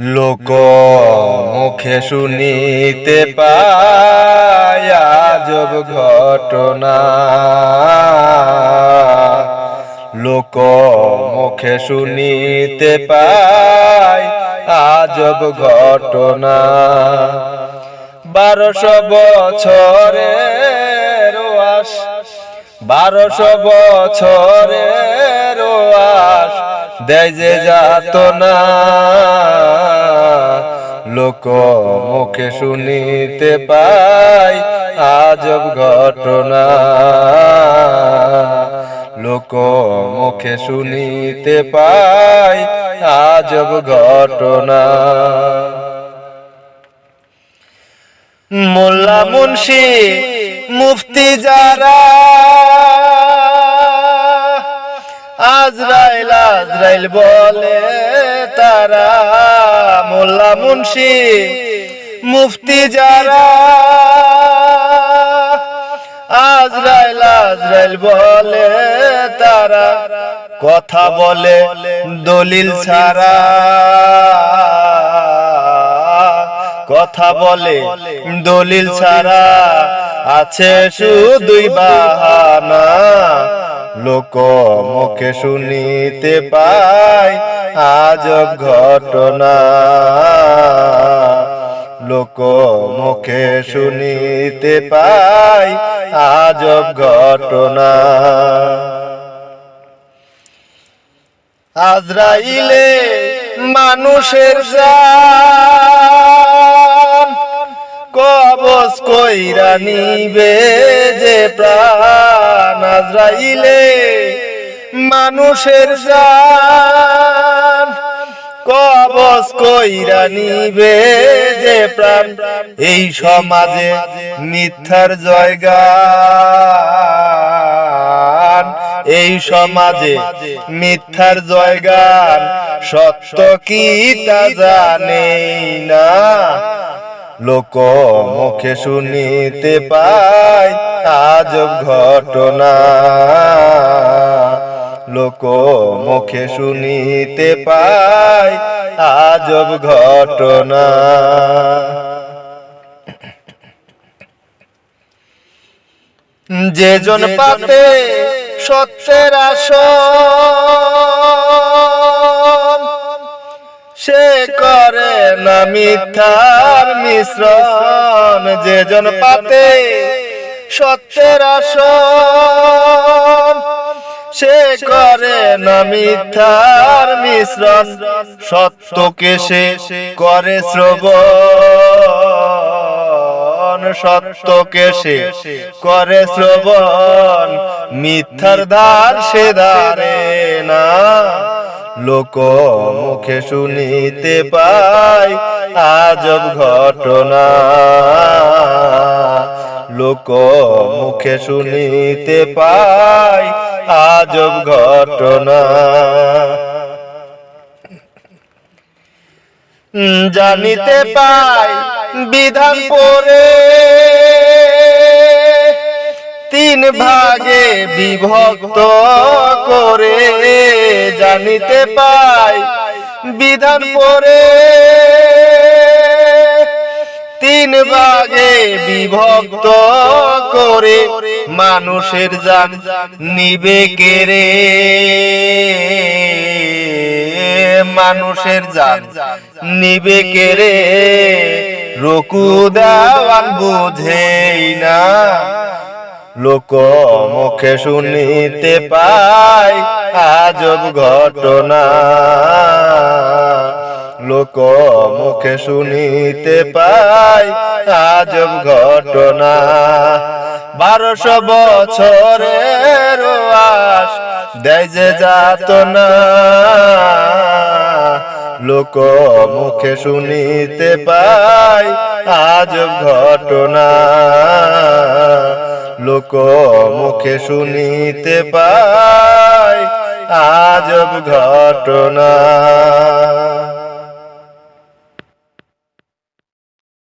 লোক মুখে শুনিতে পায় আজব ঘটনা। লোক মুখে শুনিতে পায় আজব ঘটনা। বারোশো বছরের আস বারোশো বছরের আস দেয় যে যাত না লোক মুখে শুনিতে পাই আজব ঘটনা। লোক মুখে শুনিতে পাই আজব ঘটনা। মোল্লা মুন্সি মুফতি যারা। আজরাইল আজরাইল বলে তারা মোল্লা মুন্সি, মুফতি যারা। আজরাইল আজরাইল বলে তারা কথা বলে দলিল ছাড়া। কথা বলে দলিল ছাড়া আছে শুধুই বাহানা। লোক মুখে শুনিতে পাই আজব ঘটনা। লোক মুখে শুনিতে পাই আজব ঘটনা। আজরাইলে মানুষের জান কইরা নিবে যে প্রাণ আজরাইলে মানুষের জান। কবজ কইরা নিবে যে প্রাণ। এই সমাজে মিথ্যার জয়গান। এই সমাজে মিথ্যার জয়গান। সত্য কি তা জানে না। লোক মুখে শুনিতে পাই আজব ঘটনা। লোক মুখে শুনিতে পাই আজব ঘটনা। যেজন পাতে সত্যের আসন না মিথ্যার মিশ্রণ, যে জন পাতে সত্যের আসন, সে করে না মিথ্যার মিশ্রণ, সত্যকে সে করে শ্রবণ, সত্যকে সে করে শ্রবণ, মিথ্যার ধার সে ধারে না। লোক মুখে শুনিতে পাই, আজব ঘটনা। লোক মুখে শুনিতে পাই, আজব ঘটনা। জানিতে পাই বিধান পরে, তিন ভাগে বিভক্ত। করে জানিতে পাই, বিধান পরে তিন ভাগে বিভক্ত করে মানুষের জান নিবে কেরে মানুষের জান নিবে কেরে রকু দেওয়ান বুঝেই না। লোক মুখে শুনিতে পাই, আজব ঘটনা। লোক মুখে শুনিতে পাই, আজব ঘটনা। বারোশো বছরের আস দেয় যে যাত না লোক মুখে শুনিতে পাই, আজব ঘটনা। লোক মুখে শুনিতে পায় আজব ঘটনা।